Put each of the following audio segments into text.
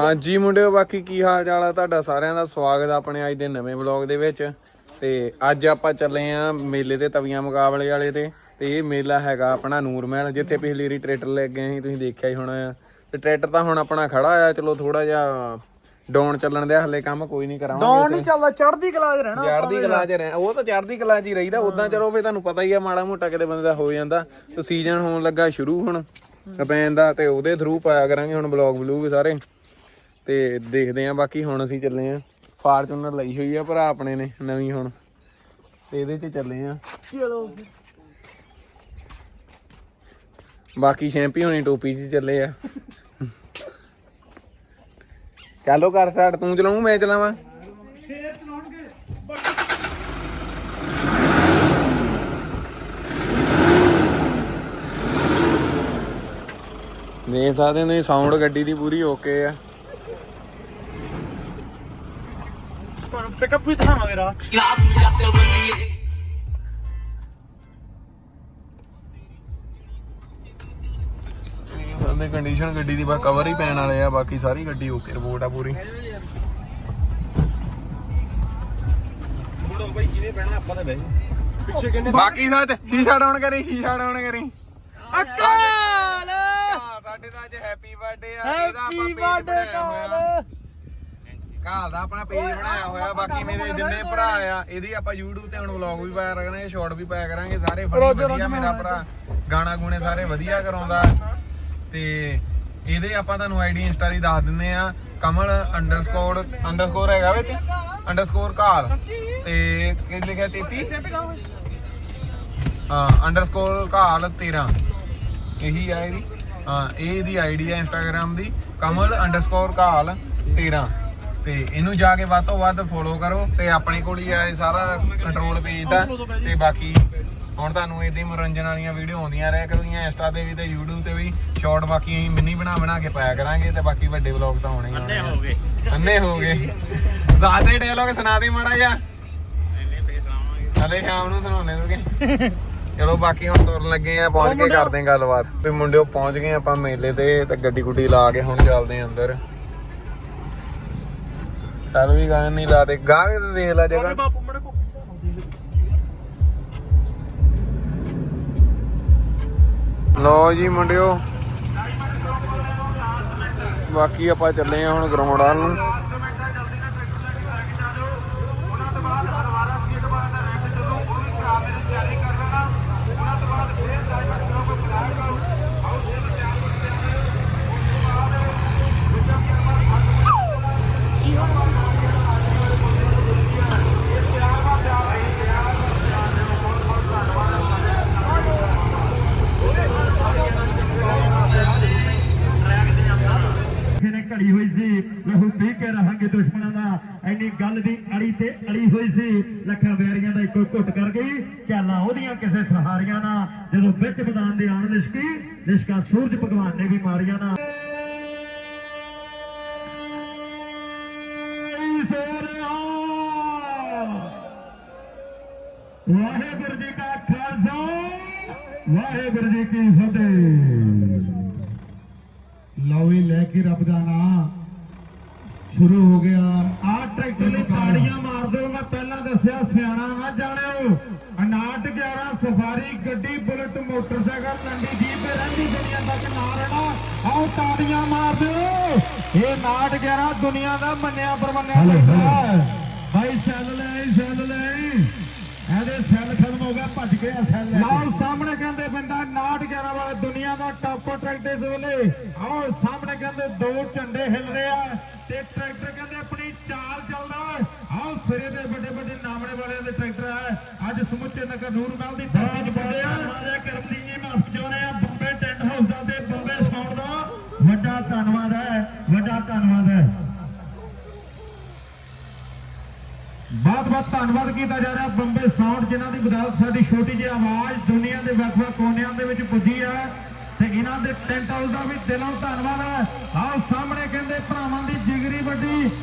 ਹਾਂਜੀ ਮੁੰਡਿਓ ਬਾਕੀ ਕੀ ਹਾਲ ਚਾਲ ਆ? ਤੁਹਾਡਾ ਸਾਰਿਆਂ ਦਾ ਸਵਾਗਤ ਆ ਆਪਣੇ ਅੱਜ ਦੇ ਨਵੇਂ ਵਲੌਗ ਦੇ ਵਿੱਚ। ਤੇ ਅੱਜ ਆਪਾਂ ਚੱਲੇ ਆ ਮੇਲੇ ਤੇ ਤਵੀਆਂ ਮੁਕਾਬਲੇ ਵਾਲੇ ਤੇ। ਤੇ ਇਹ ਮੇਲਾ ਹੈਗਾ ਆਪਣਾ ਨੂਰਮਹਿਲ ਜਿੱਥੇ ਪਿਛਲੀ ਰੀ ਟਰੈਕਟਰ ਲੈ ਕੇ ਗਏ ਸੀ ਤੁਸੀਂ ਦੇਖਿਆ ਹੀ ਹੋਣਾ ਤੇ ਟਰੈਕਟਰ ਤਾਂ ਹੁਣ ਆਪਣਾ ਖੜਾ ਆ ਚਲੋ ਥੋੜਾ ਜਿਹਾ ਡਾਊਨ ਚੱਲਣ ਦੇ ਹਲੇ ਕੰਮ ਕੋਈ ਨਹੀਂ ਕਰਾਵਾਂਗੇ ਡਾਉਨ ਨਹੀਂ ਚੱਲਦਾ ਚੜ੍ਹਦੀ ਕਲਾ 'ਚ ਰਹਿਣਾ ਚੜ੍ਹਦੀ ਕਲਾ 'ਚ ਰਹਿ ਉਹ ਤਾਂ ਚੜ੍ਹਦੀ ਕਲਾ 'ਚ ਹੀ ਰਹੀਦਾ ਉਦਾਂ ਚਲੋ ਫੇ ਤੁਹਾਨੂੰ ਪਤਾ ਹੀ ਆ ਮਾੜਾ ਮੋਟਾ ਕਿਤੇ ਬੰਦੇ ਦਾ ਹੋ ਜਾਂਦਾ। ਤੇ ਸੀਜ਼ਨ ਹੋਣ ਲੱਗਾ ਸ਼ੁਰੂ ਹੁਣ ਕਪੈਨ ਦਾ ਤੇ ਉਹਦੇ ਥਰੂ ਪਾਇਆ ਕਰਾਂਗੇ ਹੁਣ ਬਲੌਗ ਬਲੂਗ ਸਾਰੇ। ਤੇ ਦੇਖਦੇ ਆ ਬਾਕੀ ਹੁਣ ਅਸੀਂ ਚੱਲੇ ਆ। ਫਾਰਚੂਨਰ ਲਈ ਹੋਈ ਆ ਭਰਾ ਆਪਣੇ ਨੇ, ਨਵੀਂ ਹੁਣ। ਤੇ ਇਹਦੇ 'ਚ ਚੱਲੇ ਆ। ਚਲੋ ਬਾਕੀ ਸ਼ੈਂਪੀ ਹੋਣੀ ਟੋਪੀ 'ਚ ਚੱਲੇ ਆ। ਚੱਲੋ ਕਰ ਸਟਾਰਟ, ਤੂੰ ਚਲਾਉਂ, ਮੈਂ ਚਲਾਵਾਂ। ਦੇਖ ਸਕਦੇ ਨੇ ਸਾਊਂਡ ਗੱਡੀ ਦੀ ਪੂਰੀ ਓਕੇ ਆ। ਪਿਕਅਪ ਵੀ ਦਿਖਾਵਾਂਗੇ ਰਾਤ ਉਹਦੇ ਕੰਡੀਸ਼ਨ ਗੱਡੀ ਦੀ ਬਸ ਕਵਰ ਹੀ ਪੈਣ ਵਾਲੇ ਆ ਬਾਕੀ ਸਾਰੀ ਗੱਡੀ ਓਕੇ ਰਿਪੋਰਟ ਆ ਪੂਰੀ। ਮੁੜੋ ਬਈ ਜਿਹਨੇ ਬਹਿਣਾ ਆਪਾਂ ਤਾਂ ਬਹਿ ਪਿੱਛੇ ਕਿੰਨੇ ਬਾਕੀ ਸੱਚ ਸ਼ੀਸ਼ਾ ਡਾਊਨ ਕਰੀ ਸ਼ੀਸ਼ਾ ਡਾਊਨ ਕਰੀ। ਅਕਾਲ! ਸਾਡੇ ਦਾ ਅੱਜ ਹੈਪੀ ਬਰਥਡੇ ਆ ਹੈਪੀ ਬਰਥਡੇ ਕਾਲ ਕਾਲ ਦਾ ਆਪਣਾ ਪੇਜ ਬਣਾਇਆ ਹੋਇਆ ਬਾਕੀ ਮੇਰੇ ਜਿੰਨੇ ਭਰਾ ਆ ਇਹਦੀ ਆਪਾਂ YouTube ਤੇ ਹੁਣ ਵਲੌਗ ਵੀ ਪਾਇਆ ਕਰਾਂਗੇ ਸ਼ਾਰਟ ਵੀ ਪਾਇਆ ਕਰਾਂਗੇ ਸਾਰੇ ਫਨੀ ਵਧੀਆ ਮੇਰਾ ਭਰਾ। ਗਾਣਾ ਗੁਣੇ ਸਾਰੇ ਵਧੀਆ ਕਰਾਉਂਦਾ। ਤੇ ਇਹਦੇ ਆਪਾਂ ਤੁਹਾਨੂੰ ਆਈਡੀ ਇੰਸਟਾ ਦੀ ਦੱਸ ਦਿੰਨੇ ਆ ਕਮਲ ਅੰਡਰਸਕੋਰ ਅੰਡਰਸਕੋਰ ਹੈਗਾ ਵਿੱਚ ਅੰਡਰਸਕੋਰ ਕਾਲ ਤੇ ਕੀ ਲਿਖਿਆ 33 ਹਾਂ ਅੰਡਰਸਕੋਰ ਕਾਲ 13 ਇਹੀ ਆ ਇਹਦੀ। ਹਾਂ ਇਹ ਇਹਦੀ ਆਈਡੀ ਹੈ ਇੰਸਟਾਗ੍ਰam ਦੀ ਕਮਲ ਅੰਡਰਸਕੋਰ ਕਾਲ 13 ਤੇ ਇਹਨੂੰ ਜਾ ਕੇ ਵੱਧ ਤੋਂ ਵੱਧ ਫੋਲੋ ਕਰੋ ਤੇ ਆਪਣੇ ਕੋਲ ਹੀ ਆ ਇਹ ਸਾਰਾ ਕੰਟਰੋਲ ਪੇਜ ਦਾ। ਤੇ ਬਾਕੀ ਹੁਣ ਤੁਹਾਨੂੰ ਇਹਦੀ ਮਨੋਰੰਜਨ ਵਾਲੀਆਂ ਵੀਡੀਓ ਆਉਂਦੀਆਂ ਰਹਿ ਕਰੂਗੀਆਂ ਇੰਸਟਾ ਤੇ ਵੀ ਤੇ YouTube ਤੇ ਵੀ। ਸ਼ਾਰਟ ਬਾਕੀ ਅਸੀਂ ਮਿੰਨੀ ਬਣਾ ਬਣਾ ਕੇ ਪਾਇਆ ਕਰਾਂਗੇ ਤੇ ਬਾਕੀ ਵੱਡੇ ਵਲੌਗ ਤਾਂ ਹੋਣੇ ਹੀ ਹੋਣੇ ਹੋ ਗਏ। ਅੰਨੇ ਹੋ ਗਏ। ਦਾਦੇ ਡਾਇਲੌਗ ਸੁਣਾ ਦੇ ਮਾੜਾ ਜਿਹਾ। ਹਲੇ ਸ਼ਾਮ ਨੂੰ ਸੁਣਾਉਣੇ ਤੁਗੇ ਚਲੋ ਬਾਕੀ ਹੁਣ ਤੁਰਨ ਲੱਗੇ ਆ ਪਹੁੰਚ ਕੇ ਕਰਦੇ ਗੱਲਬਾਤ। ਵੀ ਮੁੰਡਿਓ ਪਹੁੰਚ ਗਏ ਆਪਾਂ ਮੇਲੇ ਤੇ ਤੇ ਗੱਡੀ ਗੁੱਡੀ ਲਾ ਕੇ ਹੁਣ ਚੱਲਦੇ ਆਂ ਅੰਦਰ। ਚੱਲ ਵੀ ਗਾਣ ਨਹੀਂ ਲਾ ਦੇ ਗਾਹ ਤੇ ਦੇਖ ਲੈ ਜਗ੍ਹਾ। ਬਾਪੂ ਮੜੇ ਕੋ ਲੋ ਜੀ ਮੁੰਡਿਓ ਬਾਕੀ ਆਪਾਂ ਚੱਲੇ ਆ ਹੁਣ ਗਰਾਊਂਡ ਵੱਲ ਨੂੰ ਕਿਸੇ ਨੇ ਘੜੀ ਹੋਈ ਸੀ ਲਹੂ ਰਹਾਂਗੇ ਦੁਸ਼ਮਣਾਂ ਦਾ ਐਨੀ ਗੱਲ ਦੀ ਅੜੀ ਤੇ ਅੜੀ ਹੋਈ ਸੀ। ਲੱਖਾਂ ਬੈਰੀਆਂ ਦਾ ਇੱਕੋ ਘੁੱਟ ਕਰ ਗਈ। ਚਾਲਾਂ ਉਹਦੀਆਂ ਕਿਸੇ ਸਹਾਰੀਆਂ ਨਾਲ। ਜਦੋਂ ਵਿੱਚ ਮੈਦਾਨ ਦੇ ਆਣ ਲਿਸ਼ਕੀ, ਲਿਸ਼ਕਾ ਸੂਰਜ ਭਗਵਾਨ ਨੇ ਵੀ ਮਾਰੀਆਂ ਨਾ। ਵਾਹਿਗੁਰੂ ਜੀ ਕਾ ਖਾਲਸਾ, ਵਾਹਿਗੁਰੂ ਜੀ ਕੀ ਫਤਿਹ। ਲਓ ਇਹ ਲੈ ਕੇ ਰੱਬ ਦਾ ਨਾਮ। ਸ਼ੁਰੂ ਹੋ ਗਿਆ। ਆ ਟਰੈਕਟਰ ਲਈ ਤਾੜੀਆਂ ਮਾਰ ਦਿਓ ਮੈਂ ਪਹਿਲਾਂ ਦੱਸਿਆ ਸਿਆਣਾ ਨਾ ਜਾਣਿਓ। 59 11 ਸਫਾਰੀ ਗੱਡੀ ਬੁਲਟ ਮੋਟਰਸਾਈਕਲ ਲੰਡੀ ਜੀਪ ਰਹਿੰਦੀ ਦੁਨੀਆ ਤੱਕ ਨਾ ਰਹਿਣਾ। ਆਓ ਤਾੜੀਆਂ ਮਾਰ ਦਿਓ ਇਹ 59 11 ਦੁਨੀਆ ਦਾ ਮੰਨਿਆ ਪਰਮੰਨਿਆ ਟਰੈਕਟਰ ਹੈ। ਭਾਈ ਸੈੱਲ ਲੈ ਸੈੱਲ ਲੈ। ਇਹਦੇ ਸੈੱਲ ਖਤਮ ਹੋ ਗਿਆ ਭੱਜ ਗਿਆ ਸੈੱਲ ਲਾਲ ਸਾਹਮਣੇ ਕਹਿੰਦੇ ਬੰਦਾ 69 11 ਵਾਲਾ ਦੁਨੀਆ ਦਾ ਟਾਪ ਟਰੈਕਟਰ ਇਸ ਵੇਲੇ। ਆਓ ਸਾਹਮਣੇ ਕਹਿੰਦੇ ਦੋ ਝੰਡੇ ਹਿੱਲ ਰਹੇ ਆ। ਤੇ ਟਰੈਕਟਰ ਕਹਿੰਦੇ ਆਪਣੀ ਚਾਲ ਚੱਲਦਾ ਆਓ ਸਿਰੇ ਦੇ ਵੱਡੇ ਵੱਡੇ ਨਾਮਣੇ ਵਾਲਿਆਂ ਦੇ ਟਰੈਕਟਰ ਹੈ ਅੱਜ ਸਮੁੱਚੇ ਨਗਰ ਨੂਰਮਹਿਲ ਦੀ ਧਰਤੀ 'ਚ ਪਹੁੰਚੇ ਆ। ਰਾਜਾ ਕਰਮਦੀਪ ਜੀ ਮਾਫ ਚਾਹੁੰਦੇ ਆ ਬੰਬੇ ਟੈਂਟ ਹਾਊਸ ਦਾ ਤੇ ਬੰਬੇ ਸਾਊਂਡ ਦਾ। ਵੱਡਾ ਧੰਨਵਾਦ ਹੈ, ਵੱਡਾ ਧੰਨਵਾਦ ਹੈ। ਬਹੁਤ ਬਹੁਤ ਧੰਨਵਾਦ ਕੀਤਾ ਜਾ ਰਿਹਾ ਬੰਬੇ ਸਾਊਂਡ ਜਿਨ੍ਹਾਂ ਦੀ ਬਦੌਲਤ ਸਾਡੀ ਛੋਟੀ ਜਿਹੀ ਆਵਾਜ਼ ਦੁਨੀਆ ਦੇ ਵੱਖ-ਵੱਖ ਕੋਨਿਆਂ ਦੇ ਵਿੱਚ ਪੁੱਜੀ ਹੈ। ਤੇ ਇਹਨਾਂ ਦੇ ਟੈਂਟ ਹਾਊਸ ਦਾ ਵੀ ਦਿਲੋਂ ਧੰਨਵਾਦ ਹੈ। ਆਓ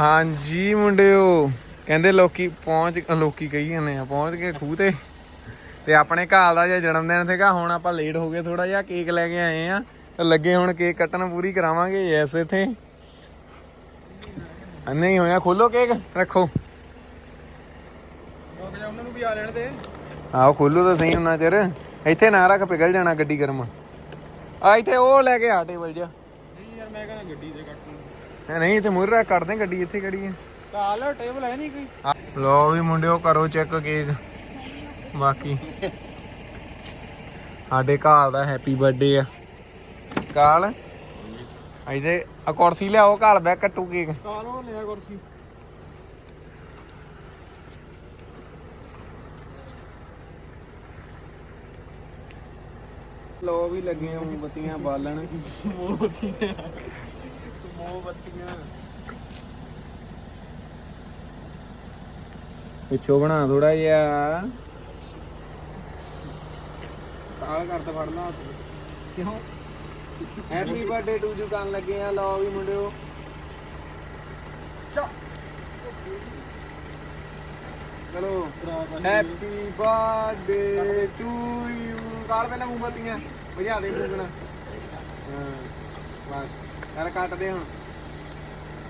ਹਾਂਜੀ ਮੁੰਡਿਓ, ਕਹਿੰਦੇ ਲੋਕੀ ਪਹੁੰਚ, ਲੋਕੀ ਕਹੀ ਜਾਂਦੇ ਆ, ਪਹੁੰਚ ਗਏ ਖੂਹ ਤੇ। ਤੇ ਆਪਣੇ ਘਾਲ ਦਾ ਜੇ ਜਨਮ ਦਿਨ ਸੀਗਾ, ਹੁਣ ਆਪਾਂ ਲੇਟ ਹੋ ਗਏ ਥੋੜਾ ਜਿਹਾ ਕੇਕ ਲੈ ਕੇ ਆਏ ਆ। ਤੇ ਲੱਗੇ ਹੁਣ ਕੇਕ ਕੱਟਣ, ਪੂਰੀ ਕਰਾਵਾਂਗੇ ਐਸ ਇਥੇ। ਨਹੀਂ ਹੋਇਆ, ਖੋਲੋ ਕੇਕ ਰੱਖੋ। ਉਹਨਾਂ ਨੂੰ ਵੀ ਆ ਲੈਣ ਦੇ ਆਓ ਖੋਲੋ ਤਾਂ ਸਹੀ ਉਹਨਾਂ ਚਿਰ। ਇੱਥੇ ਨਾ ਰੱਖ, ਪਿਘਲ ਜਾਣਾ ਗੱਡੀ ਗਰਮ। ਆ ਇੱਥੇ ਉਹ ਲੈ ਕੇ ਆ ਟੇਬਲ ਜਾ ਨਹੀਂ ਯਾਰ, ਮੈਂ ਕਹਿੰਦਾ ਗੱਡੀ ਤੇ ਕੱਟ। ਨਹੀਂ ਮੂਹਰੇ ਰੱਖ ਕਰਦੇ ਗੱਡੀ ਇੱਥੇ ਖੜੀ ਹੈ। ਕਾਲ ਟੇਬਲ ਹੈ ਨਹੀਂ ਕੋਈ? ਲੋ ਵੀ ਮੁੰਡਿਓ ਕਰੋ ਚੈੱਕ ਕੇਕ ਬਾਕੀ ਸਾਡੇ ਘਰ ਦਾ ਹੈਪੀ ਬਰਥਡੇ ਆ। ਕਾਲ? ਇਹਦੇ ਆ ਕੁਰਸੀ ਲਿਆਓ ਘਰ ਬੈ ਕੱਟੂ ਕੇਕ। ਕਾਲ ਉਹ ਲਿਆ ਕੁਰਸੀ। ਲੋ ਵੀ ਲੱਗੀਆਂ ਮੋਮਬੱਤੀਆਂ ਬਾਲਣ। ਮੋਮਬੱਤੀਆਂ ਪਿੱਛੋਂ ਬਣਾ ਥੋੜਾ ਜਿਹਾ। ਕਾਲ ਕਰ ਫੜਨਾ ਕਿਉਂ? ਹੈਪੀ ਬਰਥਡੇ ਟੂ ਯੂ ਕਰਨ ਲੱਗੇ ਆ ਲਓ ਵੀ ਮੁੰਡਿਓ। ਚਲੋ। ਹੈਪੀ ਬਰਥਡੇ ਟੂ ਯੂ ਕਾਲ ਪਹਿਲਾਂ ਮੋਮਬੱਤੀਆਂ ਬੁਝਾ ਦੇ ਫੂਕਣਾ ਹਾਂ ਬਸ। ਕਰ ਕੱਟ ਦੇ ਹੁਣ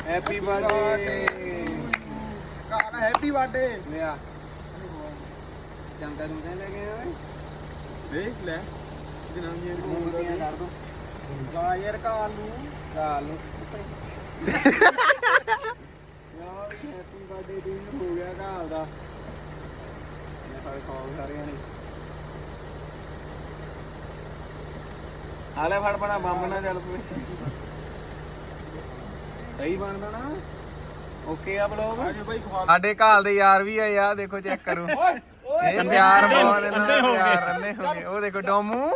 ਹੈਪੀ ਬਰਥਡੇ ਕਾਲ ਹੈਪੀ ਬਰਥਡੇ ਲਿਆ। ਚੰਗਾ ਤੂੰ ਲੈ ਆਇਆ ਓਏ। ਦੇਖ ਲੈ। ਕਰ ਦੋ। ਵਾ ਯਾਰ ਕਾਲ ਨੂੰ। ਕਾਲ ਨੂੰ। ਯਾਰ ਹੈਪੀ ਬਰਥਡੇ ਟੂ ਯੂ ਹੋ ਗਿਆ ਕਾਲ ਦਾ। ਇਹ ਸਾਰੇ ਖਾਓ ਸਾਰਿਆਂ ਨੇ। ਹਾਲੇ ਫੜ ਬਣਾ ਬੰਬ ਨਾ ਚੱਲ ਪਵੇ ਸਹੀ ਬਣਦਾ ਨਾ। ਓਕੇ ਆ ਬਲੌਗ ਸਾਡੇ ਘਾਲ ਦੇ ਯਾਰ ਵੀ ਆਏ ਆ ਦੇਖੋ ਚੈੱਕ ਕਰੋ। ਇਹ ਪਿਆਰ ਬਹੁਤ ਇਹਨਾਂ ਦਾ ਪਿਆਰ ਰੰਨੇ ਹੋ ਗਏ। ਉਹ ਦੇਖੋ ਡੋਮੂ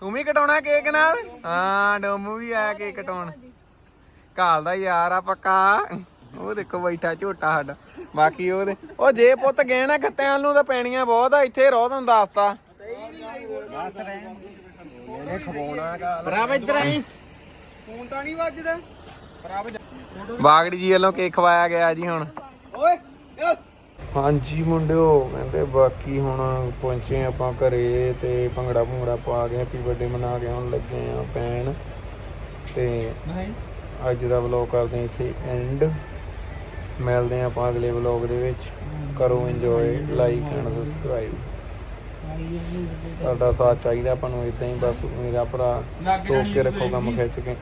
ਤੂੰ ਵੀ ਕਟਾਉਣਾ ਕੇਕ ਨਾਲ? ਹਾਂ ਡੋਮੂ ਵੀ ਆਇਆ ਕੇਕ ਕਟਾਉਣ। ਘਾਲ ਦਾ ਯਾਰ ਆ ਪੱਕਾ। ਉਹ ਦੇਖੋ ਬੈਠਾ ਝੋਟਾ ਸਾਡਾ। ਬਾਕੀ ਉਹਦੇ ਉਹ ਜੇ ਪੁੱਤ ਗਏ ਨਾ ਖੱਤਿਆਂ ਨੂੰ ਤਾਂ ਪੈਣੀਆਂ ਬਹੁਤ ਆ ਇੱਥੇ ਰੋ ਤੁਹਾਨੂੰ ਦੱਸਤਾ। ਬਰਾਬ ਇੱਧਰ ਆਈ। ਫੋਨ ਤਾਂ ਨਹੀਂ ਵੱਜਦਾ। ਬਰਾਬ ਬਾਗੜੀ ਜੀ ਵੱਲੋਂ ਕੇਕ ਖਵਾਇਆ ਗਿਆ ਜੀ ਹੁਣ। ਓਏ ਹਾਂਜੀ ਮੁੰਡਿਓ ਕਹਿੰਦੇ ਬਾਕੀ ਹੁਣ ਪਹੁੰਚੇ ਆਪਾਂ ਘਰੇ ਤੇ ਭੰਗੜਾ ਭੁੰਗੜਾ ਪਾ ਕੇ ਹੈਪੀ ਬਰਥਡੇ ਮਨਾ ਕੇ ਹੁਣ ਲੱਗੇ ਆ ਪੈਣ ਤੇ ਨਹੀਂ। ਅੱਜ ਦਾ ਵਲੌਗ ਕਰਦੇ ਇੱਥੇ ਐਂਡ ਮਿਲਦੇ ਆਪਾਂ ਅਗਲੇ ਵਲੌਗ ਦੇ ਵਿੱਚ। ਕਰੋ ਇੰਜੋਏ ਲਾਈਕ ਐਂਡ ਸਬਸਕ੍ਰਾਈਬ ਤੁਹਾਡਾ ਸਾਥ ਚਾਹੀਦਾ ਆਪਾਂ ਨੂੰ ਇਦਾਂ ਹੀ ਬਸ ਮੇਰਾ ਭਰਾ ਰੋਕ ਕੇ ਰੱਖੋ ਕੰਮ ਖਿੱਚ ਕੇ।